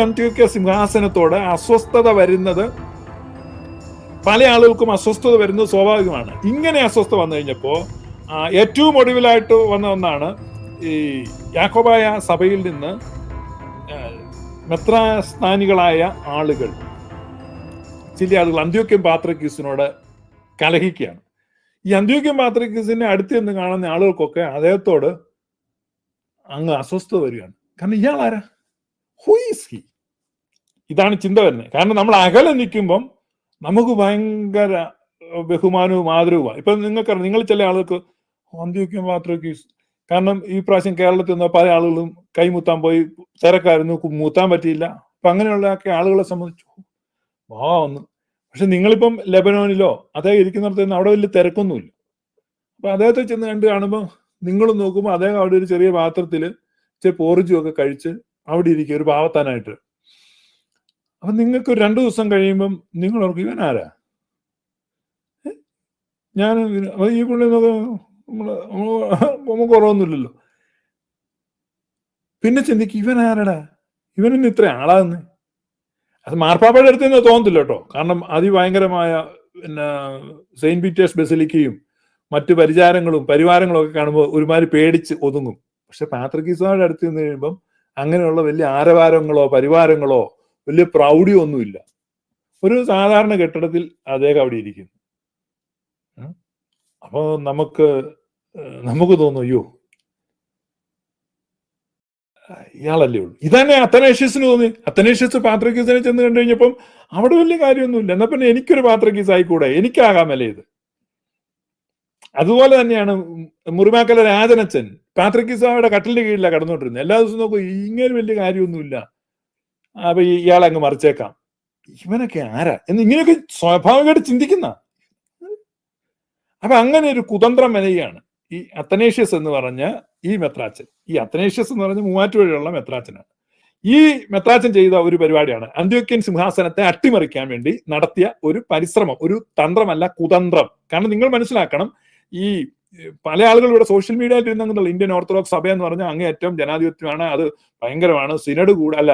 അന്ത്യോക്യ സിംഹാസനത്തോടെ അസ്വസ്ഥത വരുന്നത് പല ആളുകൾക്കും അസ്വസ്ഥത വരുന്നത് സ്വാഭാവികമാണ്. ഇങ്ങനെ അസ്വസ്ഥത വന്നു കഴിഞ്ഞപ്പോൾ ഏറ്റവും ഒടുവിലായിട്ട് വന്ന ഒന്നാണ് ഈ യാക്കോബായ സഭയിൽ നിന്ന് മെത്രാസ്ഥാനികളായ ആളുകൾ ചില ആളുകൾ അന്ത്യോക്യം പാത്രക്കീസിനോട് കലഹിക്കുകയാണ്. ഈ അന്ത്യോക്യം പാത്രക്കീസിനെ അടുത്ത് നിന്ന് കാണുന്ന ആളുകൾക്കൊക്കെ അദ്ദേഹത്തോട് അങ്ങ് അസ്വസ്ഥത വരികയാണ്. കാരണം ഇയാൾ ആരാ ഹു ഹി ഇതാണ് ചിന്ത വരുന്നത്. കാരണം നമ്മൾ അകലെ നിൽക്കുമ്പം നമുക്ക് ഭയങ്കര ബഹുമാനവും ആദരവുമാണ്. ഇപ്പൊ നിങ്ങൾക്കറിയാം നിങ്ങൾ ചില ആളുകൾക്ക് അന്ത്യോക്യം മാത്രമൊക്കെ കാരണം ഈ പ്രാവശ്യം കേരളത്തിൽ നിന്ന് പല ആളുകളും കൈമുത്താൻ പോയി തിരക്കായിരുന്നു മൂത്താൻ പറ്റിയില്ല. അപ്പൊ അങ്ങനെയുള്ള ആളുകളെ സംബന്ധിച്ചു വാ ഒന്ന് പക്ഷെ നിങ്ങളിപ്പം ലെബനോനിലോ അദ്ദേഹം ഇരിക്കുന്നിടത്ത് നിന്ന് അവിടെ വലിയ തിരക്കൊന്നുമില്ല. അപ്പൊ അദ്ദേഹത്തെ ചെന്ന് കണ്ട് കാണുമ്പോൾ നിങ്ങൾ നോക്കുമ്പോൾ അദ്ദേഹം അവിടെ ഒരു ചെറിയ പാത്രത്തിൽ ഇച്ചിരി പോറിജും ഒക്കെ കഴിച്ച് അവിടെ ഇരിക്കുക ഒരു പാവത്താനായിട്ട്. അപ്പൊ നിങ്ങൾക്ക് ഒരു രണ്ടു ദിവസം കഴിയുമ്പം നിങ്ങൾ ഓർക്കും ഇവൻ ആരാ? ഞാൻ ഈ പുള്ളി നമുക്ക് കുറവൊന്നുമില്ലല്ലോ. പിന്നെ ചിന്തിക്കും ഇവൻ ഇവനിന്ന് ഇത്ര ആളാന്ന്? അത് മാർപ്പാപ്പയുടെ അടുത്ത് നിന്ന് തോന്നത്തില്ല കേട്ടോ. കാരണം അതിഭയങ്കരമായ പിന്നെ സെയിന്റ് പീറ്റേഴ്സ് ബെസിലിക്കയും മറ്റു പരിചാരങ്ങളും പരിവാരങ്ങളും ഒക്കെ കാണുമ്പോൾ ഒരുമാതിരി പേടിച്ച് ഒതുങ്ങും. പക്ഷെ പാത്രക്കീസുമാരുടെ അടുത്ത് നിന്ന് കഴിയുമ്പം അങ്ങനെയുള്ള വലിയ ആരവാരങ്ങളോ പരിവാരങ്ങളോ വലിയ പ്രൗഢിയോ ഒന്നുമില്ല. ഒരു സാധാരണ കെട്ടിടത്തിൽ അദ്ദേഹം അവിടെ ഇരിക്കുന്നു. അപ്പോൾ അപ്പോ നമുക്ക് നമുക്ക് തോന്നും അയ്യോ ഇയാളല്ലേ ഉള്ളൂ. ഇതന്നെ അത്തനേഷ്യസിന് തോന്നി. അത്തനേഷ്യസ് പാത്രക്കീസിനെ ചെന്ന് കണ്ടു കഴിഞ്ഞപ്പം അവിടെ വലിയ കാര്യമൊന്നുമില്ല. എന്നാൽ പിന്നെ എനിക്കൊരു പാത്രക്കീസ് ആയിക്കൂടെ എനിക്കാകാമല്ലേ ഇത്? അതുപോലെ തന്നെയാണ് മുറിമാക്കല രാജനച്ചൻ. പാത്രക്കീസായുടെ കട്ടിലിന്റെ കീഴിലാണ് കടന്നുകൊണ്ടിരുന്നത്. എല്ലാ ദിവസവും നോക്കും ഇങ്ങനെ വലിയ കാര്യമൊന്നുമില്ല. അപ്പൊ ഇയാളെ അങ്ങ് മറിച്ചേക്കാം. ഇവനൊക്കെ ആരാ? എന്ന് ഇങ്ങനെയൊക്കെ സ്വാഭാവികമായിട്ട് ചിന്തിക്കുന്ന. അപ്പൊ അങ്ങനെ ഒരു കുതന്ത്രം മെനയുകയാണ് ഈ അത്തനേഷ്യസ് എന്ന് പറഞ്ഞ ഈ മെത്രാച്ചൻ. ഈ അത്തനേഷ്യസ് എന്ന് പറഞ്ഞ മൂവാറ്റുപുഴയുള്ള മെത്രാച്ചനാണ്. ഈ മെത്രാച്ചൻ ചെയ്ത ഒരു പരിപാടിയാണ് അന്ത്യോക്യൻ സിംഹാസനത്തെ അട്ടിമറിക്കാൻ വേണ്ടി നടത്തിയ ഒരു പരിശ്രമം ഒരു തന്ത്രമല്ല കുതന്ത്രം. കാരണം നിങ്ങൾ മനസ്സിലാക്കണം ഈ പല ആളുകൾ ഇവിടെ സോഷ്യൽ മീഡിയയിൽ ഇരുന്നുണ്ടല്ലോ ഇന്ത്യൻ ഓർത്തഡോക്സ് സഭ എന്ന് പറഞ്ഞാൽ അങ്ങേയറ്റം ജനാധിപത്യമാണ്. അത് ഭയങ്കരമാണ്. സിനഡ് കൂടെ അല്ല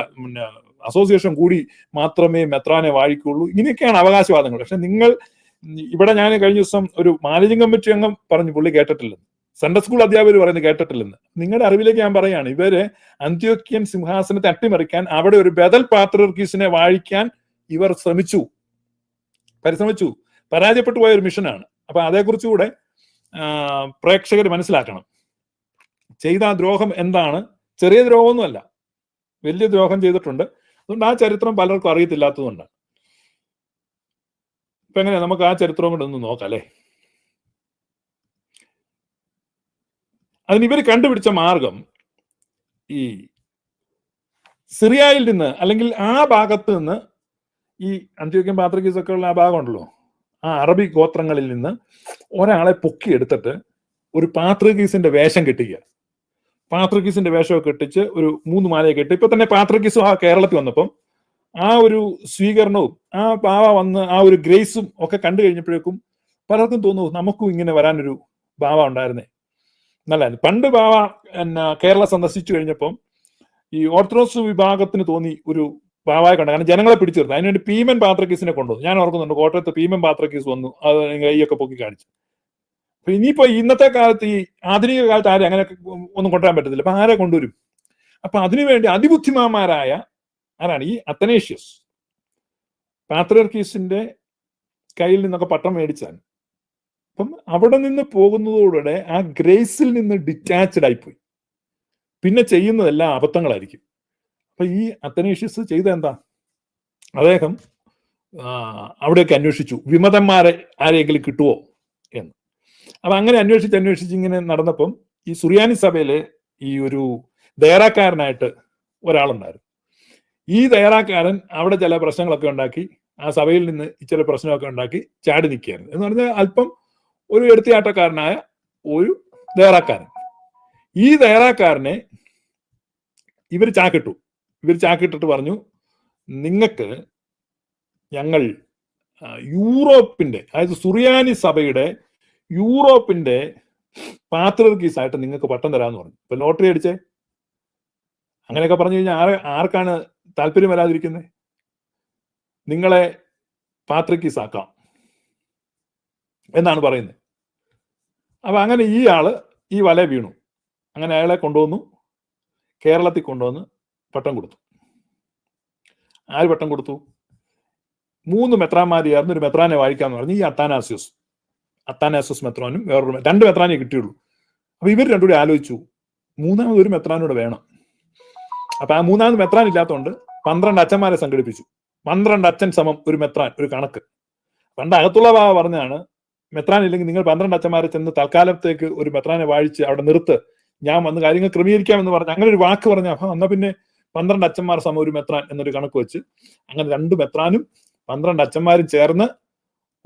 അസോസിയേഷൻ കൂടി മാത്രമേ മെത്രാനെ വാഴിക്കുള്ളൂ ഇങ്ങനെയൊക്കെയാണ് അവകാശവാദങ്ങൾ. പക്ഷെ നിങ്ങൾ ഇവിടെ ഞാൻ കഴിഞ്ഞ ദിവസം ഒരു മാനേജിംഗ് കമ്മിറ്റി അംഗം പറഞ്ഞു പുള്ളി കേട്ടിട്ടില്ലെന്ന്. സെൻട്രൽ സ്കൂൾ അധ്യാപകർ പറയുന്നത് കേട്ടിട്ടില്ലെന്ന്. നിങ്ങളുടെ അറിവിലേക്ക് ഞാൻ പറയാണ് ഇവർ അന്ത്യോക്യൻ സിംഹാസനത്തെ അട്ടിമറിക്കാൻ അവിടെ ഒരു ബദൽ പാത്രർക്കീസിനെ വാഴിക്കാൻ ഇവർ ശ്രമിച്ചു. പരിശ്രമിച്ചു. പരാജയപ്പെട്ടു പോയ ഒരു മിഷനാണ് അപ്പൊ അതേക്കുറിച്ച് കൂടെ പ്രേക്ഷകർ മനസ്സിലാക്കണം. ചെയ്ത ആ ദ്രോഹം എന്താണ്? ചെറിയ ദ്രോഹമൊന്നുമല്ല. വലിയ ദ്രോഹം ചെയ്തിട്ടുണ്ട്. അതുകൊണ്ട് ആ ചരിത്രം പലർക്കും അറിയത്തില്ലാത്തതുകൊണ്ട്. ഇപ്പൊ എങ്ങനെയാ? നമുക്ക് ആ ചരിത്രം കൂടെ ഒന്ന് നോക്കാം അല്ലേ? അതിന് ഇവർ കണ്ടുപിടിച്ച മാർഗം ഈ സിറിയയിൽ നിന്ന് അല്ലെങ്കിൽ ആ ഭാഗത്ത് നിന്ന് ഈ അന്ത്യോക്യം പാത്രക്കീസൊക്കെ ഉള്ള ആ ഭാഗമുണ്ടല്ലോ ആ അറബി ഗോത്രങ്ങളിൽ നിന്ന് ഒരാളെ പൊക്കിയെടുത്തിട്ട് ഒരു പാത്രക്കീസിന്റെ വേഷം കെട്ടിക്കുക. പാത്രക്കീസിന്റെ വേഷമൊക്കെ കെട്ടിച്ച് ഒരു മൂന്ന് മാലയൊക്കെ കെട്ടി. ഇപ്പൊ തന്നെ പാത്രക്കീസും ആ കേരളത്തിൽ വന്നപ്പം ആ ഒരു സ്വീകരണവും ആ പാവ വന്ന് ആ ഒരു ഗ്രേസും ഒക്കെ കണ്ടു കഴിഞ്ഞപ്പോഴേക്കും പലർക്കും തോന്നുന്നു നമുക്കും ഇങ്ങനെ വരാനൊരു ബാവ ഉണ്ടായിരുന്നേ. നല്ല പണ്ട് ബാവ എന്നാ കേരള സന്ദർശിച്ചു കഴിഞ്ഞപ്പം ഈ ഓർത്തഡോക്സ് വിഭാഗത്തിന് തോന്നി ഒരു ബാവായ കണ്ട കാരണം ജനങ്ങളെ പിടിച്ചു നിർത്തി അതിനുവേണ്ടി പീമൻ പാത്രക്കീസിനെ കൊണ്ടുവന്നു. ഞാൻ ഓർക്കുന്നുണ്ട് കോട്ടയത്ത് പീമൻ പാത്രക്കീസ് വന്നു. അത് കൈയൊക്കെ പൊക്കി കാണിച്ചു. അപ്പൊ ഇനിയിപ്പോ ഇന്നത്തെ കാലത്ത് ഈ ആധുനിക കാലത്ത് ആരും അങ്ങനെ ഒന്നും കൊണ്ടുവരാൻ പറ്റത്തില്ല. അപ്പൊ ആരെ കൊണ്ടുവരും? അപ്പൊ അതിനുവേണ്ടി അതിബുദ്ധിമാന്മാരായ ആരാണ്? ഈ അത്തനേഷ്യസ്. പാത്രർക്കീസിന്റെ കയ്യിൽ നിന്നൊക്കെ പട്ടം മേടിച്ചാൽ അപ്പം അവിടെ നിന്ന് പോകുന്നതോടെ ആ ഗ്രേസിൽ നിന്ന് ഡിറ്റാച്ച്ഡ് ആയിപ്പോയി പിന്നെ ചെയ്യുന്നതെല്ലാം അബദ്ധങ്ങളായിരിക്കും. അപ്പൊ ഈ അത്തനേഷ്യസ് ചെയ്ത എന്താ? അദ്ദേഹം അവിടെയൊക്കെ അന്വേഷിച്ചു. വിമതന്മാരെ ആരെങ്കിലും കിട്ടുമോ എന്ന്. അപ്പൊ അങ്ങനെ അന്വേഷിച്ച് അന്വേഷിച്ച് ഇങ്ങനെ നടന്നപ്പം ഈ സുറിയാനി സഭയിലെ ഈ ഒരു ദയറാക്കാരനായിട്ട് ഒരാളുണ്ടായിരുന്നു. ഈ ദയറാക്കാരൻ അവിടെ ചില പ്രശ്നങ്ങളൊക്കെ ഉണ്ടാക്കി ആ സഭയിൽ നിന്ന് ചില പ്രശ്നമൊക്കെ ഉണ്ടാക്കി ചാടി നിൽക്കുകയായിരുന്നു. എന്ന് പറഞ്ഞാൽ അല്പം ഒരു എടുത്തിയാട്ടക്കാരനായ ഒരു ദയറാക്കാരൻ. ഈ ദയറാക്കാരനെ ഇവർ ചാക്കിട്ടു. ഇവർ ചാക്കിട്ടിട്ട് പറഞ്ഞു നിങ്ങൾക്ക് ഞങ്ങൾ യൂറോപ്പിന്റെ അതായത് സുറിയാനി സഭയുടെ യൂറോപ്പിന്റെ പാത്രർക്കീസായിട്ട് നിങ്ങൾക്ക് പട്ടം തരാമെന്ന് പറഞ്ഞു. ഇപ്പൊ ലോട്ടറി അടിച്ചേ? അങ്ങനെയൊക്കെ പറഞ്ഞു കഴിഞ്ഞാൽ ആരെ ആർക്കാണ് താല്പര്യം വരാതിരിക്കുന്നത് നിങ്ങളെ പാത്രക്കീസ് ആക്കാം എന്നാണ് പറയുന്നത് അപ്പൊ അങ്ങനെ ഈ ആൾ ഈ വല വീണു. അങ്ങനെ അയാളെ കൊണ്ടുവന്നു കേരളത്തിൽ കൊണ്ടുവന്ന് പട്ടം കൊടുത്തു. ആര് പട്ടം കൊടുത്തു? മൂന്ന് മെത്രാന്മാർ ഒരു മെത്രാനെ വായിക്കാന്ന് പറഞ്ഞു ഈ അത്താനാസ്യൂസ്. അത്താനാസ്യൂസ് മെത്രാനും വേറൊരു രണ്ട് മെത്രാനെ കിട്ടിയുള്ളൂ. അപ്പൊ ഇവർ രണ്ടുകൂടി ആലോചിച്ചു മൂന്നാമത് ഒരു മെത്രാനോട് വേണം. അപ്പൊ ആ മൂന്നാമത് മെത്രാൻ ഇല്ലാത്തതുകൊണ്ട് പന്ത്രണ്ട് അച്ഛന്മാരെ സംഘടിപ്പിച്ചു. പന്ത്രണ്ട് അച്ഛൻ സമം ഒരു മെത്രാൻ ഒരു കണക്ക്. പണ്ട് അകത്തുള്ള ബാബ പറഞ്ഞാണ് മെത്രാൻ ഇല്ലെങ്കിൽ നിങ്ങൾ പന്ത്രണ്ട് അച്ഛന്മാരെ ചെന്ന് തൽക്കാലത്തേക്ക് ഒരു മെത്രാനെ വാഴിച്ച് അവിടെ നിർത്ത്. ഞാൻ വന്ന് കാര്യങ്ങൾ ക്രമീകരിക്കാമെന്ന് പറഞ്ഞു അങ്ങനെ ഒരു വാക്ക് പറഞ്ഞ അപ്പൊ എന്നാ പിന്നെ പന്ത്രണ്ട് അച്ഛന്മാർ സമ ഒരു മെത്രാൻ എന്നൊരു കണക്ക് വെച്ച് അങ്ങനെ രണ്ട് മെത്രാനും പന്ത്രണ്ട് അച്ഛന്മാരും ചേർന്ന്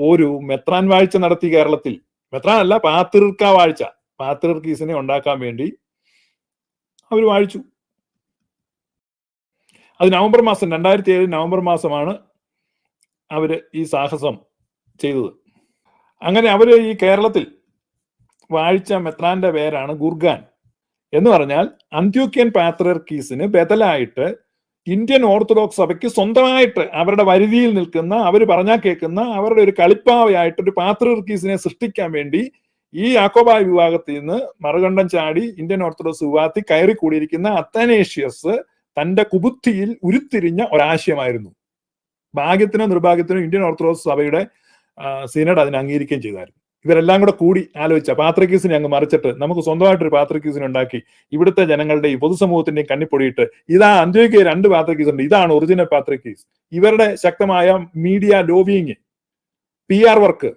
ഒരു മെത്രാൻ വാഴ്ച നടത്തി കേരളത്തിൽ. മെത്രാൻ അല്ല പാത്തിർക്ക വാഴ്ച. പാത്തിർക്കീസിനെ ഉണ്ടാക്കാൻ വേണ്ടി അവർ വാഴിച്ചു. അത് നവംബർ മാസം രണ്ടായിരത്തി ഏഴ് നവംബർ മാസമാണ് അവർ ഈ സാഹസം ചെയ്തത്. അങ്ങനെ അവർ ഈ കേരളത്തിൽ വാഴിച്ച മെത്രാന്റെ പേരാണ് ഗുർഗാൻ. എന്ന് പറഞ്ഞാൽ അന്ത്യോക്യൻ പാത്രർക്കീസിന് ബദലായിട്ട് ഇന്ത്യൻ ഓർത്തഡോക്സ് സഭയ്ക്ക് സ്വന്തമായിട്ട് അവരുടെ വരുതിയിൽ നിൽക്കുന്ന അവർ പറഞ്ഞാൽ കേൾക്കുന്ന അവരുടെ ഒരു കളിപ്പാവയായിട്ട് ഒരു പാത്രർക്കീസിനെ സൃഷ്ടിക്കാൻ വേണ്ടി ഈ യാക്കോബായ വിഭാഗത്തിൽ നിന്ന് മറുകണ്ഠം ചാടി ഇന്ത്യൻ ഓർത്തഡോക്സ് വിഭാഗത്തിൽ കയറി കൂടിയിരിക്കുന്ന അത്തനേഷ്യസ് തന്റെ കുബുദ്ധിയിൽ ഉരുത്തിരിഞ്ഞ ഒരാശയമായിരുന്നു. ഭാഗ്യത്തിനോ നിർഭാഗ്യത്തിനോ ഇന്ത്യൻ ഓർത്തഡോക്സ് സഭയുടെ സീനഡ് അതിനെ അംഗീകരിക്കുകയും ചെയ്തായിരുന്നു. ഇവരെല്ലാം കൂടെ കൂടി ആലോചിച്ച പാത്രക്കീസിനെ അങ്ങ് മറിച്ചിട്ട് നമുക്ക് സ്വന്തമായിട്ടൊരു പാത്രക്കീസിനെ ഉണ്ടാക്കി ഇവിടുത്തെ ജനങ്ങളുടെയും പൊതുസമൂഹത്തിന്റെയും കണ്ണിപ്പൊടിയിട്ട് ഇതാ അന്ത്യോഗ്യ രണ്ട് പാത്രക്കീസ് ഉണ്ട്. ഇതാണ് ഒറിജിനൽ പാത്രക്കീസ് ഇവരുടെ ശക്തമായ media lobbying P R work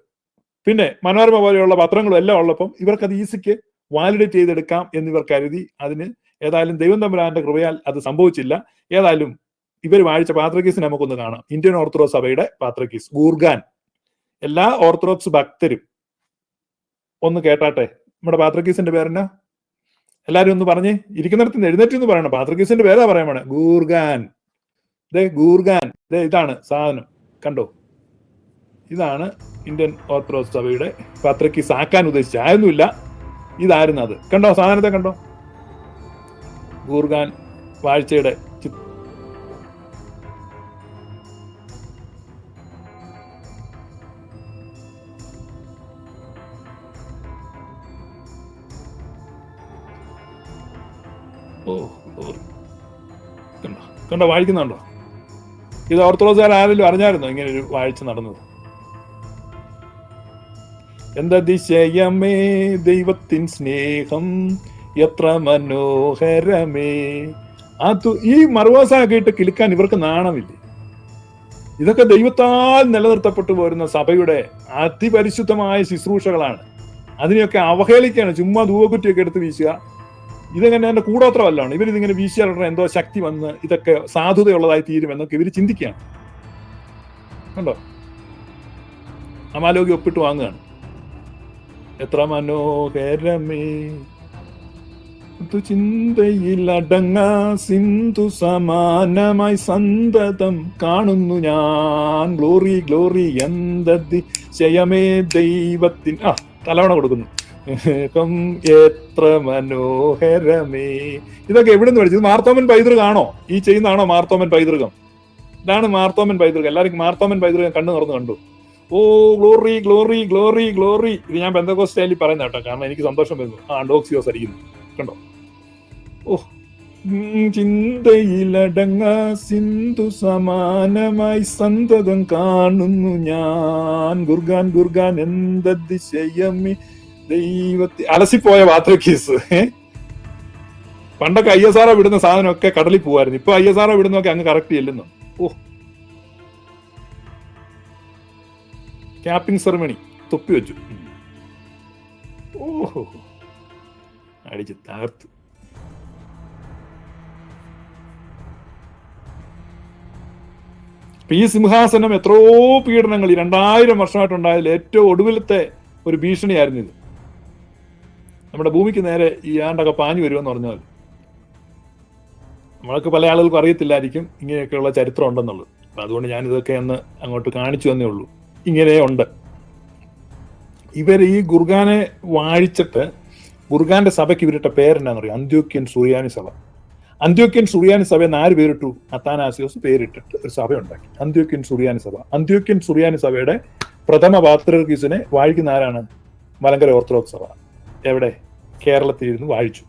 പിന്നെ മനോരമ പോലെയുള്ള പത്രങ്ങളും എല്ലാം ഉള്ളപ്പം ഇവർക്കത് ഈസിക്ക് വാലിഡേറ്റ് ചെയ്തെടുക്കാം എന്നിവർ കരുതി. അതിന് ഏതായാലും ദൈവം തമ്പുരാന്റെ കൃപയാൽ അത് സംഭവിച്ചില്ല. ഏതായാലും ഇവർ വാഴിച്ച പാത്രക്കീസ് നമുക്കൊന്ന് കാണാം. ഇന്ത്യൻ ഓർത്തഡോക്സ് സഭയുടെ പാത്രക്കീസ് ഗൂർഗാൻ. എല്ലാ ഓർത്തഡോക്സ് ഭക്തരും ഒന്ന് കേട്ടാട്ടെ. നമ്മുടെ പാത്രക്കീസിന്റെ പേരെന്നാ? എല്ലാരും ഒന്ന് പറഞ്ഞ് ഇരിക്കുന്നിടത്ത് എഴുന്നേറ്റ് എന്ന് പറയണം. പാത്രക്കീസിന്റെ പേരാ പറയാൻ വേണം ഗൂർഗാൻ. ദേ ഗൂർഗാൻ. ദേ ഇതാണ് സാധനം. കണ്ടോ? ഇതാണ് ഇന്ത്യൻ ഓർത്തഡോക്സ് സഭയുടെ പാത്രക്കീസ് ആക്കാൻ ഉദ്ദേശിച്ച. ആയൊന്നുമില്ല. ഇതായിരുന്നു അത്. കണ്ടോ? സാധനത്തെ കണ്ടോ? ഗൂർഗാൻ വാഴ്ചയുടെ കണ്ടോ? കണ്ടോ? വായിക്കുന്നുണ്ടോ? ഇത് ഓർത്തഡോക്സുകാർ ആരെങ്കിലും അറിഞ്ഞായിരുന്നോ ഇങ്ങനെ ഒരു വാഴ്ച നടന്നത്? എന്തതിശയമേ ദൈവത്തിൻ സ്നേഹം? എത്ര മനോഹരമേ. അത് ഈ മറുവാസ കേട്ട് കിളിക്കാൻ ഇവർക്ക് നാണമില്ലേ? ഇതൊക്കെ ദൈവത്താൽ നിലനിർത്തപ്പെട്ടു പോരുന്ന സഭയുടെ അതിപരിശുദ്ധമായ ശുശ്രൂഷകളാണ്. അതിനെയൊക്കെ അവഹേളിക്കുകയാണ്. ചുമ്മാ ധൂവക്കുറ്റിയൊക്കെ എടുത്ത് വീശുക. ഇതെങ്ങനെ എന്റെ കൂടോത്രമല്ലാണ്? ഇവരിതിങ്ങനെ വീശിയാലുള്ള എന്തോ ശക്തി വന്ന് ഇതൊക്കെ സാധുതയുള്ളതായി തീരുമെന്നൊക്കെ ഇവർ ചിന്തിക്കുകയാണ്. കണ്ടോ? അമാലോകി ഒപ്പിട്ട് വാങ്ങുകയാണ്. എത്ര മനോഹരമേ. ചിന്തയിലടങ്ങ സിന്ധു സമാനമായി സന്തതം കാണുന്നു ഞാൻ. ഗ്ലോറി ഗ്ലോറി എന്തതി ശയമേ ദൈവത്തിൻ ആ തലവണ കൊടുക്കുന്നു. ഏകം എത്ര മനോഹരമേ. ഇതൊക്കെ എവിടെ നിന്ന് പഠിച്ചത് മാർത്തോമൻ പൈതൃകാണോ? ഈ ചെയ്യുന്നതാണോ മാർത്തോമൻ പൈതൃകം? ഇതാണ് മാർത്തോമൻ പൈതൃകം. എല്ലാവർക്കും മാർത്തോമൻ പൈതൃകം കണ്ണു തുറന്ന് കണ്ടു. Oh glory glory glory glory. ഇത് ഞാൻ ബന്ധകോ സ്റ്റൈലിൽ പറയുന്ന കേട്ടോ. കാരണം എനിക്ക് സന്തോഷം വരുന്നു. ആ ഡോക്സിയോസ് അടിക്കുന്നു. കണ്ടോ? ഓ ചിന്തയിലടങ്ങ സിന്ധു സമാനമായി സന്തതം കാണുന്നു ഞാൻ. ഗുർഗാൻ ഗുർഗാൻ എന്തതിശയമി ദൈവത്തി അലസിപ്പോയ വാത്രക്കീസ് കേസ്. പണ്ടൊക്കെ ഐ എസ് ആർ വിടുന്ന സാധനമൊക്കെ കടലിൽ പോവായിരുന്നു. ഇപ്പൊ ഐ എസ് ആർ വിടുന്നൊക്കെ അങ്ങ് കറക്റ്റ് ചെല്ലുന്നു ഓ. ക്യാപ്പിംഗ് സെറമണി തൊപ്പി വെച്ചു. ഓഹോ. അടിച്ച് ഈ സിംഹാസനം എത്രയോ പീഡനങ്ങൾ രണ്ടായിരം വർഷമായിട്ടുണ്ടായതിൽ ഏറ്റവും ഒടുവിലത്തെ ഒരു ഭീഷണിയായിരുന്നു ഇത്. നമ്മുടെ ഭൂമിക്ക് നേരെ ഈ ആണ്ടൊക്കെ പാഞ്ഞു വരുമെന്ന് പറഞ്ഞാൽ നമ്മൾക്ക് പല ആളുകൾക്കും അറിയത്തില്ലായിരിക്കും ഇങ്ങനെയൊക്കെയുള്ള ചരിത്രം ഉണ്ടെന്നുള്ളത്. അപ്പം അതുകൊണ്ട് ഞാനിതൊക്കെ ഒന്ന് അങ്ങോട്ട് കാണിച്ചു തന്നേ ഉള്ളൂ. ഇങ്ങനെയുണ്ട് ഇവർ ഈ ഗുർഗാനെ വാഴിച്ചിട്ട് ഗുർഗാന്റെ സഭയ്ക്ക് ഇവരിട്ട പേരെന്നാന്ന് പറയും അന്ത്യോക്യൻ സുറിയാനി സഭ. അന്ത്യോക്യൻ സുറിയാനി സഭ എന്ന് ആര് പേരിട്ടു? അത്താനാസിയോസ് പേരിട്ടിട്ട് ഒരു സഭ ഉണ്ടാക്കി. അന്ത്യോക്യൻ സുറിയാനി സഭ. അന്ത്യോക്യൻ സുറിയാനി സഭയുടെ പ്രഥമ പാത്രീസിനെ വാഴിക്കുന്ന ആരാണ്? മലങ്കര ഓർത്തഡോക്സ് സഭ. എവിടെ? കേരളത്തിൽ ഇരുന്ന് വാഴിച്ചു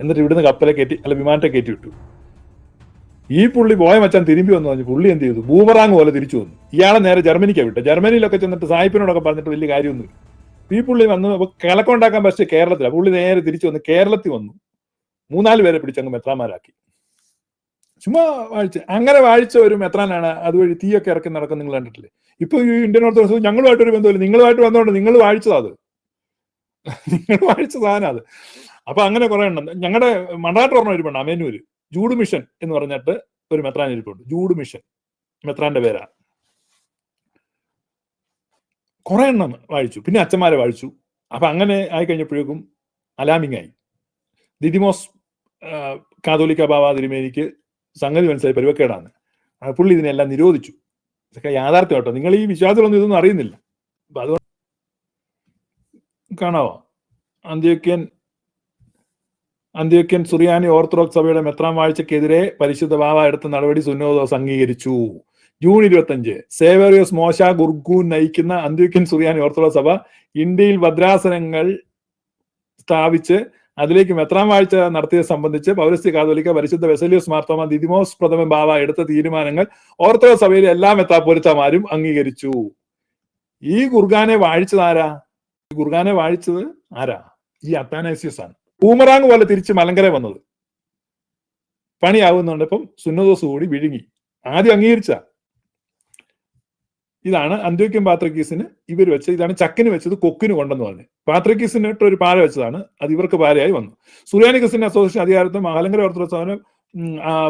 എന്നിട്ട് ഇവിടുന്ന് കപ്പലെ കയറ്റി അല്ല വിമാനത്തെ കയറ്റി വിട്ടു. ഈ പുള്ളി പോയ മച്ചാൻ തിരുമ്പി വന്നു പറഞ്ഞു പുള്ളി എന്ത് ചെയ്തു? ബൂമറാങ് പോലെ തിരിച്ചു വന്നു. ഇയാളെ നേരെ ജർമ്മനിക്കാണ് വിട്ടു ജർമ്മനിയിലൊക്കെ ചെന്നിട്ട് സായിപ്പിനോടൊക്കെ പറഞ്ഞിട്ട് വലിയ കാര്യമൊന്നുമില്ല. ഈ പുള്ളി വന്ന് കിളക്കം പക്ഷേ കേരളത്തിലാണ് പുള്ളി നേരെ തിരിച്ചു വന്ന് കേരളത്തിൽ വന്നു. മൂന്നാൽ പേരെ പിടിച്ചങ്ങ് മെത്രാമാരാക്കി ചുമ്മാ വാഴിച്ച് അങ്ങനെ വാഴിച്ച ഒരു മെത്രാനാണ് അതുവഴി തീയൊക്കെ ഇറക്കി നടക്കുന്ന നിങ്ങൾ കണ്ടിട്ടില്ലേ? ഇപ്പൊ ഈ ഇന്ത്യൻ ഓർത്തഡോക്സ് ഞങ്ങളുമായിട്ട് ഒരു ബന്ധമില്ല. നിങ്ങളുമായിട്ട് വന്നതുകൊണ്ട് നിങ്ങൾ വാഴിച്ചതാ അത്. നിങ്ങൾ വായിച്ച സാധനം അത്. അപ്പൊ അങ്ങനെ കുറെ എണ്ണം. ഞങ്ങളുടെ മണ്ടാട്ട് പറഞ്ഞ ഒരു പെണ്ണ് അമേനൂര് ജൂഡ് മിഷൻ എന്ന് പറഞ്ഞിട്ട് ഒരു മെത്രാൻ ഇരിപ്പുണ്ട്. ജൂഡ് മിഷൻ. മെത്രാന്റെ പേരാണ്. കുറെ എണ്ണം വായിച്ചു. പിന്നെ അച്ഛന്മാരെ വായിച്ചു. അപ്പൊ അങ്ങനെ ആയി കഴിഞ്ഞപ്പോഴേക്കും അലാമിങ് ആയി ദിദിമോസ് കാതോലിക്ക ബാബ തിരുമേനിക്ക് സംഗതി മനസ്സിലായി പരിവക്കേടാണ്. പുള്ളി ഇതിനെല്ലാം നിരോധിച്ചു. ഇതൊക്കെ യാഥാർത്ഥ്യം കേട്ടോ നിങ്ങൾ ഈ വിശ്വാസത്തിലൊന്നും ഇതൊന്നും അറിയുന്നില്ല. അപ്പൊ അതുകൊണ്ട് കാണാവോ? അന്ത്യോക്യൻ അന്ത്യോക്യൻ സുറിയാനി ഓർത്തഡോക്സ് സഭയുടെ മെത്രാം വാഴ്ചക്കെതിരെ പരിശുദ്ധ ബാബ എടുത്ത നടപടി സുന്നോദോസ് അംഗീകരിച്ചു. ജൂൺ ഇരുപത്തഞ്ച് സേവറിയോസ് മോശ ഗുർഗൂൻ നയിക്കുന്ന അന്ത്യോക്യൻ സുറിയാനി ഓർത്തഡോക്സ് സഭ ഇന്ത്യയിൽ ഭദ്രാസനങ്ങൾ സ്ഥാപിച്ച് അതിലേക്ക് മെത്രാം വാഴ്ച നടത്തിയത് സംബന്ധിച്ച് പൗരസ്ത്യ കാതോലിക്ക പരിശുദ്ധ വെസലിയോസ് മാർത്തോമ ദിദിമോസ് പ്രഥമ ബാബ എടുത്ത തീരുമാനങ്ങൾ ഓർത്തഡോക്സ് സഭയിലെ എല്ലാ മെത്രാപ്പൊലിത്തമാരും അംഗീകരിച്ചു. ഈ ഗുർഗാനെ വാഴിച്ചത് ആരാ ഈ ഗുർഗാനെ വാഴിച്ചത് ആരാ? ഈ അത്താനേസ്യസ് ആണ് ബൂമറാങ് പോലെ തിരിച്ച് മലങ്കര വന്നത്. പണിയാവുന്നുണ്ട്. ഇപ്പം സുന്നദോസ് കൂടി വിഴുങ്ങി. ആദ്യം അംഗീകരിച്ച ഇതാണ് അന്ത്യോക്യം പാത്രക്കീസിന് ഇവർ വെച്ച് ഇതാണ് ചക്കിന് വെച്ചത് കൊക്കിന് കൊണ്ടെന്ന് പറഞ്ഞു. പാത്രക്കീസിന് ഒരു പാല വെച്ചതാണ്. അത് ഇവർക്ക് പാലയായി വന്നു. സുറിയാനി ക്രിസ്ത്യൻ അസോസിയേഷൻ അധികാരത്തിൽ മലങ്കര ഓർത്തഡോക്സ്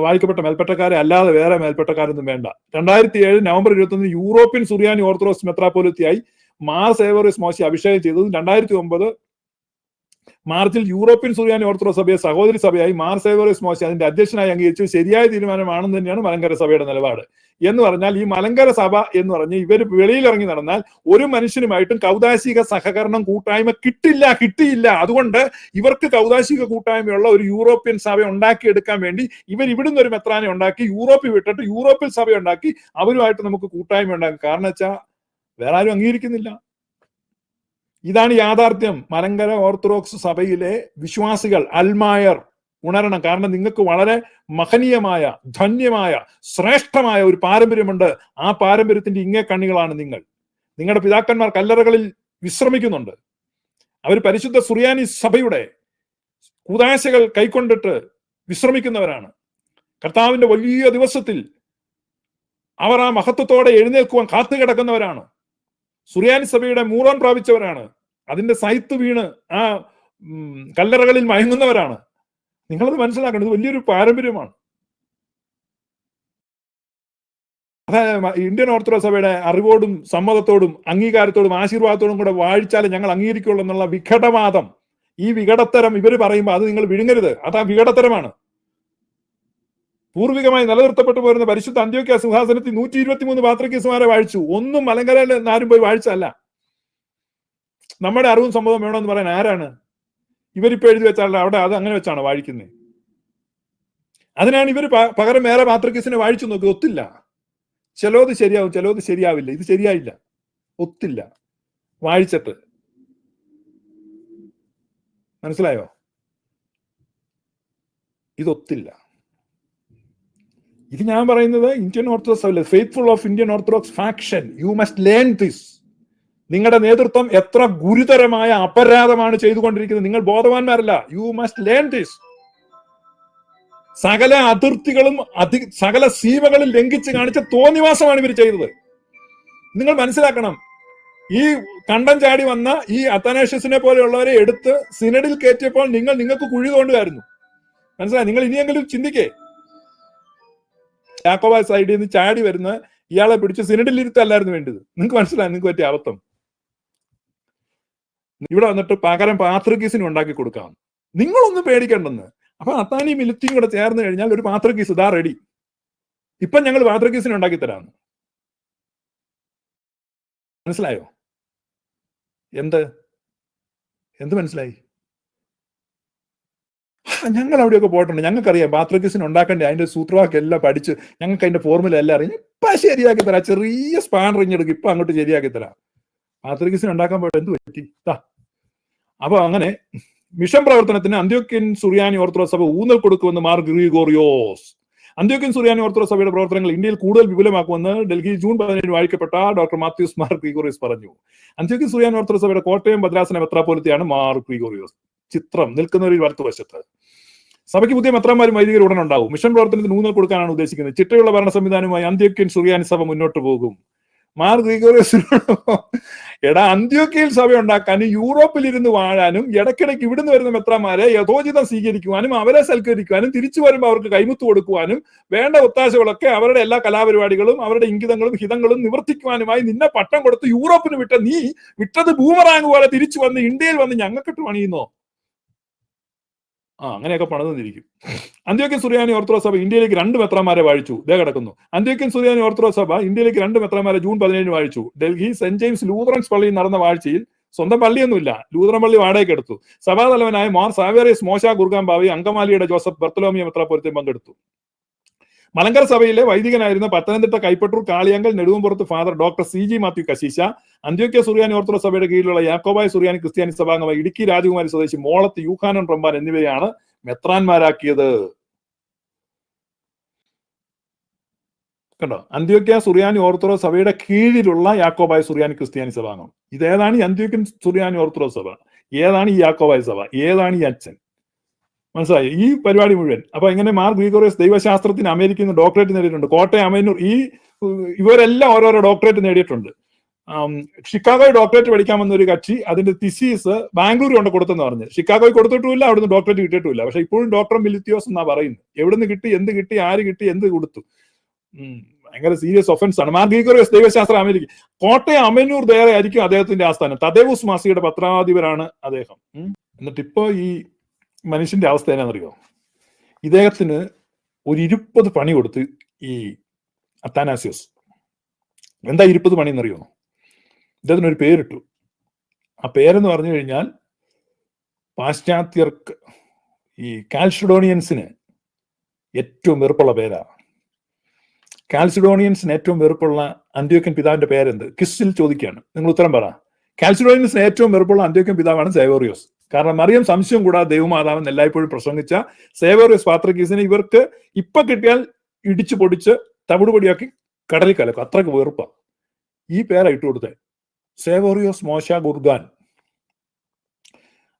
വായിക്കപ്പെട്ട മേൽപ്പെട്ടക്കാരെ അല്ലാതെ വേറെ മേൽപ്പെട്ടക്കാരൊന്നും വേണ്ട. രണ്ടായിരത്തി ഏഴ് നവംബർ ഇരുപത്തി ഒന്ന് യൂറോപ്യൻ സുറിയാനി ഓർത്തഡോക്സ് മെത്രാപോലിത്തിയായി മാർ ഏവറിസ് മോശി. അഭിഷേകം ചെയ്തത് രണ്ടായിരത്തി ഒമ്പത് മാർച്ചിൽ യൂറോപ്യൻ സുറിയാനി ഓർത്തഡോക്സ് സഭയെ സഹോദരി സഭയായി മാർ സേവറിസ് മോശി. അതിന്റെ അധ്യക്ഷനായി അംഗീകരിച്ചു ശരിയായ തീരുമാനമാണെന്ന് തന്നെയാണ് മലങ്കര സഭയുടെ നിലപാട്. എന്ന് പറഞ്ഞാൽ ഈ മലങ്കര സഭ എന്ന് പറഞ്ഞ് ഇവർ വെളിയിലിറങ്ങി നടന്നാൽ ഒരു മനുഷ്യനുമായിട്ടും കൗതാശിക സഹകരണം കൂട്ടായ്മ കിട്ടില്ല കിട്ടിയില്ല. അതുകൊണ്ട് ഇവർക്ക് കൗതാശിക കൂട്ടായ്മയുള്ള ഒരു യൂറോപ്യൻ സഭ ഉണ്ടാക്കിയെടുക്കാൻ വേണ്ടി ഇവർ ഇവിടുന്ന് ഒരു മെത്രാനെ ഉണ്ടാക്കി യൂറോപ്പിൽ വിട്ടിട്ട് യൂറോപ്യൻ സഭ ഉണ്ടാക്കി അവരുമായിട്ട് നമുക്ക് കൂട്ടായ്മ ഉണ്ടാക്കും. കാരണം വെച്ചാൽ വേറെ ആരും അംഗീകരിക്കുന്നില്ല. ഇതാണ് യാഥാർത്ഥ്യം. മലങ്കര ഓർത്തഡോക്സ് സഭയിലെ വിശ്വാസികൾ അൽമായർ ഉണരണം. കാരണം നിങ്ങൾക്ക് വളരെ മഹനീയമായ ധന്യമായ ശ്രേഷ്ഠമായ ഒരു പാരമ്പര്യമുണ്ട്. ആ പാരമ്പര്യത്തിന്റെ ഇങ്ങേ കണ്ണികളാണ് നിങ്ങൾ. നിങ്ങളുടെ പിതാക്കന്മാർ കല്ലറകളിൽ വിശ്രമിക്കുന്നുണ്ട്. അവർ പരിശുദ്ധ സുറിയാനി സഭയുടെ കുതാശകൾ കൈക്കൊണ്ടിട്ട് വിശ്രമിക്കുന്നവരാണ്. കർത്താവിന്റെ വലിയ ദിവസത്തിൽ അവർ ആ മഹത്വത്തോടെ എഴുന്നേൽക്കുവാൻ കാത്തുകിടക്കുന്നവരാണ്. സുറിയാനി സഭയുടെ മൂറം പ്രാപിച്ചവരാണ്. അതിന്റെ സൈത്ത് വീണ് ആ കല്ലറകളിൽ മയങ്ങുന്നവരാണ്. നിങ്ങളത് മനസ്സിലാക്കണം ഇത് വലിയൊരു പാരമ്പര്യമാണ്. ഇന്ത്യൻ ഓർത്തഡോക്സ് സഭയുടെ അറിവോടും സമ്മതത്തോടും അംഗീകാരത്തോടും ആശീർവാദത്തോടും കൂടെ വാഴിച്ചാലേ ഞങ്ങൾ അംഗീകരിക്കുള്ളൂ എന്നുള്ള വിഘടവാദം. ഈ വിഘടത്തരം ഇവർ പറയുമ്പോൾ അത് നിങ്ങൾ വിഴുങ്ങരുത്. അത് ആ വിഘടത്തരമാണ്. പൂർവികമായി നിലനിർത്തപ്പെട്ടു പോരുന്ന പരിശുദ്ധ അന്ത്യോക്യ സിംഹാസനത്തിൽ നൂറ്റി ഇരുപത്തിമൂന്ന് പാത്രക്കീസുമാരെ വാഴിച്ചു. ഒന്നും മലങ്കരയിൽ ആരും പോയി വാഴിച്ചല്ല നമ്മുടെ അറിവും സമ്മതം വേണമെന്ന് പറയാൻ ആരാണ്? ഇവരിപ്പോ എഴുതി വെച്ചാൽ അവിടെ അത് അങ്ങനെ വെച്ചാണ് വാഴിക്കുന്നത് അതിനാണ് ഇവർ പകരം വേറെ പാത്രക്കീസിനെ വാഴിച്ചു നോക്കി. ഒത്തില്ല. ചിലത് ശരിയാവും ചിലത് ശരിയാവില്ല. ഇത് ശരിയായില്ല. ഒത്തില്ല. വാഴിച്ചിട്ട്. മനസ്സിലായോ? ഇതൊത്തില്ല. ഇത് ഞാൻ പറയുന്നത് ഇന്ത്യൻ ഓർത്തഡോക്സ് അല്ല faithful of Indian orthodox faction you must learn this നിങ്ങളുടെ നേതൃത്വം എത്ര ഗുരുതരമായ അപരാധമാണ് ചെയ്തുകൊണ്ടിരിക്കുന്നത്. നിങ്ങൾ ബോധവാന്മാരല്ല. യു മസ്റ്റ് ലേൺ ദിസ് സകല അതിർത്തികളും അധി സകല സീമകളിൽ ലംഘിച്ച് കാണിച്ച തോന്നിവാസമാണ് ഇവർ ചെയ്തത്. നിങ്ങൾ മനസ്സിലാക്കണം. ഈ കണ്ടം ചാടി വന്ന ഈ അത്തനേഷ്യസിനെ പോലെയുള്ളവരെ എടുത്ത് സിനഡിൽ കയറ്റിയപ്പോൾ നിങ്ങൾ നിങ്ങൾക്ക് കുഴി തോണ്ടുമായിരുന്നു മനസ്സിലായി? നിങ്ങൾ ഇനിയെങ്കിലും ചിന്തിക്കേ. യാക്കോബ സൈഡിൽ നിന്ന് ചാടി വരുന്ന ഇയാളെ പിടിച്ച് സിനഡിലിരുത്തല്ലായിരുന്നു വേണ്ടത്. നിങ്ങൾക്ക് മനസ്സിലായി? നിങ്ങൾക്ക് പറ്റിയ അബദ്ധം. ഇവിടെ വന്നിട്ട് പകരം പാത്രക്കീസിന് ഉണ്ടാക്കി കൊടുക്കാം. നിങ്ങളൊന്നും പേടിക്കണ്ടെന്ന്. അപ്പൊ അത്താനി മിലിറ്റിയും കൂടെ ചേർന്ന് കഴിഞ്ഞാൽ ഒരു പാത്രക്കീസ് ഇതാ റെഡി ഇപ്പൊ ഞങ്ങൾ പാത്രക്കീസിന് ഉണ്ടാക്കി തരാന്ന് മനസ്സിലായോ? എന്ത്? എന്ത് മനസ്സിലായി? ഞങ്ങൾ അവിടെയൊക്കെ പോയിട്ടുണ്ട്. ഞങ്ങൾക്കറിയാം ബാത്രിക്കിസിന് ഉണ്ടാക്കേണ്ട അതിന്റെ സൂത്രവാക്യം എല്ലാം പഠിച്ച് ഞങ്ങൾക്ക് അതിന്റെ ഫോർമുല എല്ലാം അറിയാം. ഇപ്പൊ ശരിയാക്കി തരാം. ചെറിയ സ്പാൻ റിങ് എടുക്കും. ഇപ്പൊ അങ്ങോട്ട് ശരിയാക്കി തരാം. ബാത്രിക്കിസിന് ഉണ്ടാക്കാൻ പോയിട്ട് എന്ത് പറ്റി? താ അപ്പൊ അങ്ങനെ മിഷൻ പ്രവർത്തനത്തിന് അന്ത്യോക്യൻ സുറിയാനി ഓർത്തഡോക്സ് സഭ ഊന്നൽ കൊടുക്കുമെന്ന് മാർ ഗ്രിഗോറിയോസ്. അന്ത്യോക്യൻ സുറിയാനി ഓർത്തഡോക്സ് സഭയുടെ പ്രവർത്തനങ്ങൾ ഇന്ത്യയിൽ കൂടുതൽ വിപുലമാക്കുമെന്ന് ഡൽഹി ജൂൺ പതിനേഴിന് വായിക്കപ്പെട്ട ഡോക്ടർ മാത്യൂസ് മാർ ഗ്രിഗോറിയോസ് പറഞ്ഞു. അന്ത്യോക്യൻ സുറിയാനി ഓർത്തഡോക്സ് സഭയുടെ കോട്ടയം ഭദ്രാസന മെത്രാപോലിത്തെയാണ് മാർ ഗ്രിഗോറിയോസ്. ചിത്രം നിൽക്കുന്നവരിൽ വലത്തുവശത്ത് സഭയ്ക്ക് പുതിയ മെത്രാന്മാരും വൈദികർ ഉടൻ ഉണ്ടാവും. മിഷൻ പ്രവർത്തനത്തിന് ഊന്നൽ കൊടുക്കാനാണ് ഉദ്ദേശിക്കുന്നത്. ചിട്ടയുള്ള ഭരണ സംവിധാനവുമായി അന്ത്യോക്യൻ സുറിയാനി സഭ മുന്നോട്ട് പോകും. മാർ ഗ്രീഗോറിയസ് എടാ അന്ത്യോക്കയിൽ സഭ ഉണ്ടാക്കാനും യൂറോപ്പിൽ ഇരുന്ന് വാഴാനും ഇടയ്ക്കിടയ്ക്ക് ഇവിടുന്ന് വരുന്ന മെത്രാന്മാരെ യഥോചിതം സ്വീകരിക്കുവാനും അവരെ സൽക്കരിക്കുവാനും തിരിച്ചു വരുമ്പോൾ അവർക്ക് കൈമുത്ത് കൊടുക്കുവാനും വേണ്ട ഒത്താശകളൊക്കെ അവരുടെ എല്ലാ കലാപരിപാടികളും അവരുടെ ഇംഗിതങ്ങളും ഹിതങ്ങളും നിവർത്തിക്കുവാനുമായി നിന്നെ പട്ടം കൊടുത്ത് യൂറോപ്പിന് വിട്ട നീ വിട്ടത് ബൂമറാങ് പോലെ തിരിച്ചു വന്ന് ഇന്ത്യയിൽ വന്ന് ഞങ്ങൾക്കിട്ട് പണിയുന്നോ? ആ അങ്ങനെയൊക്കെ പണിതിരിക്കും അന്ത്യോക്യൻ സുറിയാനി ഓർത്തഡോക്സ് സഭ ഇന്ത്യയിലേക്ക് രണ്ട് മെത്രാന്മാരെ വാഴിച്ചു. ഇതേ കിടക്കുന്നു. അന്ത്യോക്യൻ സുറിയാനി ഓർത്തഡോക്സ് സഭ ഇന്ത്യയിലേക്ക് രണ്ട് മെത്രാന്മാരെ ജൂൺ പതിനേഴിന് വാഴിച്ചു. ഡൽഹി സെന്റ് ജെയിംസ് ലൂതറൻസ് പള്ളിയിൽ നടന്ന വാഴ്ചയിൽ സ്വന്തം പള്ളിയൊന്നുമില്ല. ലൂതറൻ പള്ളി വാടകയ്ക്ക് എടുത്തു. സഭാതലവനായ മോർ സാവേറിയസ് മോശ ഗുർഗാം ഭാവി അങ്കമാലിയുടെ ജോസഫ് ബർത്തലോമിയ മെത്രാപൊരത്തെയും പങ്കെടുത്തു. മലങ്കര സഭയിലെ വൈദികനായിരുന്ന Pathanamthitta Kaipattoor Kaliyankal നെടുവമ്പുറത്ത് father doctor C G Mathew കശീശ അന്ത്യോക്യ സുറിയാനി ഓർത്തഡോക്സ് സഭയുടെ കീഴിലുള്ള യാക്കോബായ സുറിയാനി ക്രിസ്ത്യാനി സഭാംഗമായ ഇടുക്കി രാജകുമാരി സ്വദേശി മോളത്ത് യൂഖാനൻ റമ്പാൻ എന്നിവരെയാണ് മെത്രാന്മാരാക്കിയത്. കണ്ടോ? അന്ത്യോക്യ സുറിയാനി ഓർത്തഡോക്സ് സഭയുടെ കീഴിലുള്ള യാക്കോബായ സുറിയാനി ക്രിസ്ത്യാനി സഭാംഗം. ഇതേതാണ് ഈ അന്ത്യോക്യൻ സുറിയാനി ഓർത്തഡോക്സ് സഭ? ഏതാണ് ഈ യാക്കോബായ സഭ? ഏതാണ് ഈ അച്ഛൻ? മനസ്സിലായി? ഈ പരിപാടി മുഴുവൻ. അപ്പൊ ഇങ്ങനെ മാർ ഗ്രീഗോറിയസ് ദൈവശാസ്ത്രത്തിന് അമേരിക്കയിൽ നിന്ന് ഡോക്ടറേറ്റ് നേടിയിട്ടുണ്ട്. കോട്ടയം അമേനൂർ ഈ ഇവരെല്ലാം ഓരോരോ ഡോക്ടറേറ്റ് നേടിയിട്ടുണ്ട്. ഷിക്കാഗോയിൽ ഡോക്ടറേറ്റ് പഠിക്കാൻ വന്ന ഒരു കക്ഷി അതിന്റെ തിസീസ് ബാംഗ്ലൂർ കൊണ്ട് കൊടുത്തെന്ന് പറഞ്ഞു. ഷിക്കാഗോയിൽ കൊടുത്തിട്ടുമില്ല അവിടുന്ന് ഡോക്ടറേറ്റ് കിട്ടിയിട്ടുമില്ല. പക്ഷെ ഇപ്പോഴും ഡോക്ടർ മിലിത്യോസ് എന്നാ പറയുന്നത്. എവിടുന്ന് കിട്ടി എന്ത് കിട്ടി ആര് കിട്ടി എന്ത് കൊടുത്തു? ഭയങ്കര സീരിയസ് ഒഫൻസ് ആണ്. മാർ ഗ്രീഗോറിയസ് ദൈവശാസ്ത്ര അമേരിക്ക. കോട്ടയം അമേനൂർ ദേറെ ആയിരിക്കും അദ്ദേഹത്തിന്റെ ആസ്ഥാനം. തദേവുസ് മാസിയുടെ പത്രാധിപരാണ് അദ്ദേഹം. എന്നിട്ട് ഇപ്പോ ഈ മനുഷ്യന്റെ അവസ്ഥ എന്നാണെന്നറിയോ ഇദ്ദേഹത്തിന് ഒരു ഇരുപത് പണി കൊടുത്ത് ഈ അത്താനാസിയോസ്. എന്താ ഇരുപത് പണി എന്നറിയോ ഇദ്ദേഹത്തിന് ഒരു പേരിട്ടു. ആ പേരെന്ന് പറഞ്ഞു കഴിഞ്ഞാൽ പാശ്ചാത്യർക്ക് ഈ കാൽസിഡോണിയൻസിന് ഏറ്റവും വെറുപ്പുള്ള പേരാ. കാൽസിഡോണിയൻസിന് ഏറ്റവും വെറുപ്പുള്ള അന്ത്യോക്കൻ പിതാവിന്റെ പേരെന്ത്? കിസ്സിൽ ചോദിക്കുകയാണ്. നിങ്ങൾ ഉത്തരം പറ. കാൽസിഡോണിയൻസിന് ഏറ്റവും വെറുപ്പുള്ള അന്ത്യോക്കൻ പിതാവാണ് സേവോറിയോസ്. കാരണം മറിയം സംശയം കൂടാതെ ദൈവമാതാവെന്ന് എല്ലായ്പ്പോഴും പ്രസംഗിച്ച സേവറിയസ് പാത്രക്കീസിനെ ഇവർക്ക് ഇപ്പൊ കിട്ടിയാൽ ഇടിച്ചു പൊടിച്ച് തവിടുപൊടിയാക്കി കടലിൽ കലക്കും. അത്രയ്ക്ക് വെറുപ്പാ. ഈ പേരാ ഇട്ടു കൊടുത്തേ. സേവോറിയോസ് മോശ ഗുർഗാൻ.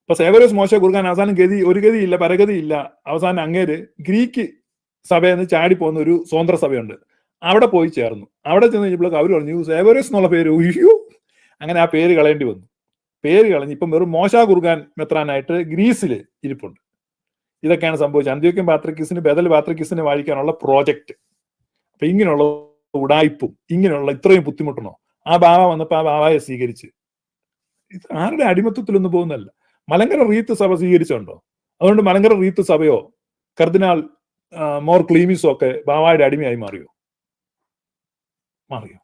അപ്പൊ സേവോറിയോസ് മോശ ഗുർഗാൻ അവസാനം ഗതി ഒരു ഗതിയില്ല പരഗതിയില്ല. അവസാനം അങ്ങേര് ഗ്രീക്ക് സഭയിൽ നിന്ന് ചാടി പോകുന്ന ഒരു സ്വതന്ത്ര സഭയുണ്ട്. അവിടെ പോയി ചേർന്നു. അവിടെ ചെന്ന് കഴിഞ്ഞപ്പോൾ അവർ പറഞ്ഞു സേവറിയസ് എന്നുള്ള പേര് ഉയ്യോ. അങ്ങനെ ആ പേര് കളയേണ്ടി വന്നു. പേര് കളഞ്ഞ് ഇപ്പം വെറും മോശ കുർഗാൻ മെത്രാനായിട്ട് ഗ്രീസിൽ ഇരിപ്പുണ്ട്. ഇതൊക്കെയാണ് സംഭവിച്ചത്. അന്ത്യോക്യം പാത്രക്കിസിന് ബദൽ പാത്രക്കിസിനെ വാഴിക്കാനുള്ള പ്രോജക്റ്റ് അപ്പൊ ഇങ്ങനെയുള്ള ഉടായ്പും ഇങ്ങനെയുള്ള ഇത്രയും ബുദ്ധിമുട്ടണോ ആ ബാവ വന്നപ്പോൾ ആ ബാവയെ സ്വീകരിച്ച്. ഇത് ആരുടെ അടിമത്വത്തിലൊന്നും പോകുന്നല്ല മലങ്കര റീത്ത് സഭ സ്വീകരിച്ചുണ്ടോ അതുകൊണ്ട് മലങ്കര റീത്ത് സഭയോ കർദിനാൾ മോർ ക്ലീമിസോ ഒക്കെ ബാവായുടെ അടിമയായി മാറിയോ? മാറിയോ?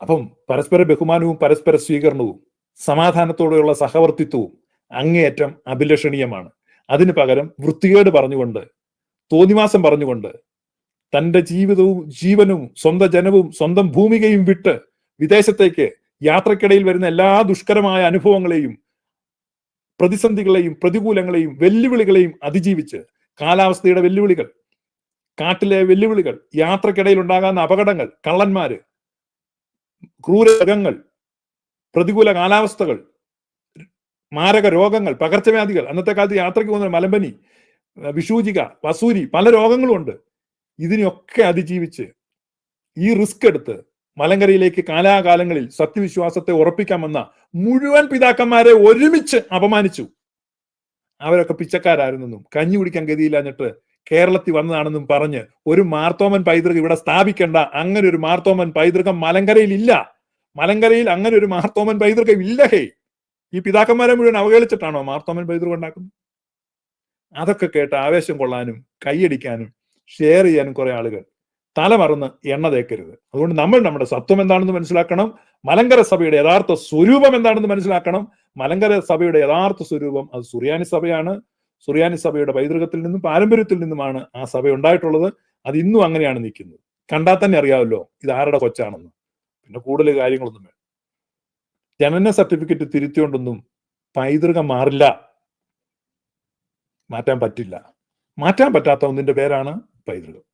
അപ്പം പരസ്പര ബഹുമാനവും പരസ്പര സ്വീകരണവും സമാധാനത്തോടെയുള്ള സഹവർത്തിത്വവും അങ്ങേയറ്റം അഭിലഷണീയമാണ്. അതിന് പകരം വൃത്തികേട് പറഞ്ഞുകൊണ്ട് തോന്നിവാസം പറഞ്ഞുകൊണ്ട് തന്റെ ജീവിതവും ജീവനും സ്വന്തം ജനവും സ്വന്തം ഭൂമികയും വിട്ട് വിദേശത്തേക്ക് യാത്രക്കിടയിൽ വരുന്ന എല്ലാ ദുഷ്കരമായ അനുഭവങ്ങളെയും പ്രതിസന്ധികളെയും പ്രതികൂലങ്ങളെയും വെല്ലുവിളികളെയും അതിജീവിച്ച് കാലാവസ്ഥയുടെ വെല്ലുവിളികൾ കാട്ടിലെ വെല്ലുവിളികൾ യാത്രക്കിടയിൽ ഉണ്ടാകാവുന്ന അപകടങ്ങൾ കള്ളന്മാര് ക്രൂരകങ്ങൾ പ്രതികൂല കാലാവസ്ഥകൾ മാരക രോഗങ്ങൾ പകർച്ചവ്യാധികൾ. അന്നത്തെ കാലത്ത് യാത്രയ്ക്ക് പോകുന്ന മലമ്പനി വിഷൂചിക വസൂരി പല രോഗങ്ങളും ഉണ്ട് ഇതിനെയൊക്കെ അതിജീവിച്ച് ഈ റിസ്ക് എടുത്ത് മലങ്കരയിലേക്ക് കാലാകാലങ്ങളിൽ സത്യവിശ്വാസത്തെ ഉറപ്പിക്കാമെന്ന മുഴുവൻ പിതാക്കന്മാരെ ഒരുമിച്ച് അപമാനിച്ചു. അവരൊക്കെ പിച്ചക്കാരായിരുന്നെന്നും കഞ്ഞി കുടിക്കാൻ ഗതിയില്ലാഞ്ഞിട്ട് കേരളത്തിൽ വന്നതാണെന്നും പറഞ്ഞ് ഒരു മാർത്തോമൻ പൈതൃകം ഇവിടെ സ്ഥാപിക്കേണ്ട. അങ്ങനെ ഒരു മാർത്തോമൻ പൈതൃകം മലങ്കരയിൽ ഇല്ല. മലങ്കരയിൽ അങ്ങനെ ഒരു മാർത്തോമൻ പൈതൃകം ഇല്ല ഹേ ഈ പിതാക്കന്മാരെ മുഴുവൻ അവഹേളിച്ചിട്ടാണോ മാർത്തോമൻ പൈതൃകം ഉണ്ടാക്കുന്നത് അതൊക്കെ കേട്ട് ആവേശം കൊള്ളാനും കൈയടിക്കാനും ഷെയർ ചെയ്യാനും കുറെ ആളുകൾ തലമറന്ന് എണ്ണ തേക്കരുത്. അതുകൊണ്ട് നമ്മൾ നമ്മുടെ സത്വം എന്താണെന്ന് മനസ്സിലാക്കണം മലങ്കര സഭയുടെ യഥാർത്ഥ സ്വരൂപം എന്താണെന്ന് മനസ്സിലാക്കണം. മലങ്കര സഭയുടെ യഥാർത്ഥ സ്വരൂപം അത് സുറിയാനി സഭയാണ്. സുറിയാനി സഭയുടെ പൈതൃകത്തിൽ നിന്നും പാരമ്പര്യത്തിൽ നിന്നുമാണ് ആ സഭ ഉണ്ടായിട്ടുള്ളത്. അത് ഇന്നും അങ്ങനെയാണ് നിൽക്കുന്നത്. കണ്ടാൽ തന്നെ അറിയാമല്ലോ ഇത് ആരുടെ കൊച്ചാണെന്ന്. പിന്നെ കൂടുതൽ കാര്യങ്ങളൊന്നും വേണം ജനന സർട്ടിഫിക്കറ്റ് തിരുത്തിയോണ്ടൊന്നും പൈതൃകം മാറില്ല. മാറ്റാൻ പറ്റില്ല. മാറ്റാൻ പറ്റാത്ത ഒന്നിന്റെ പേരാണ് പൈതൃകം.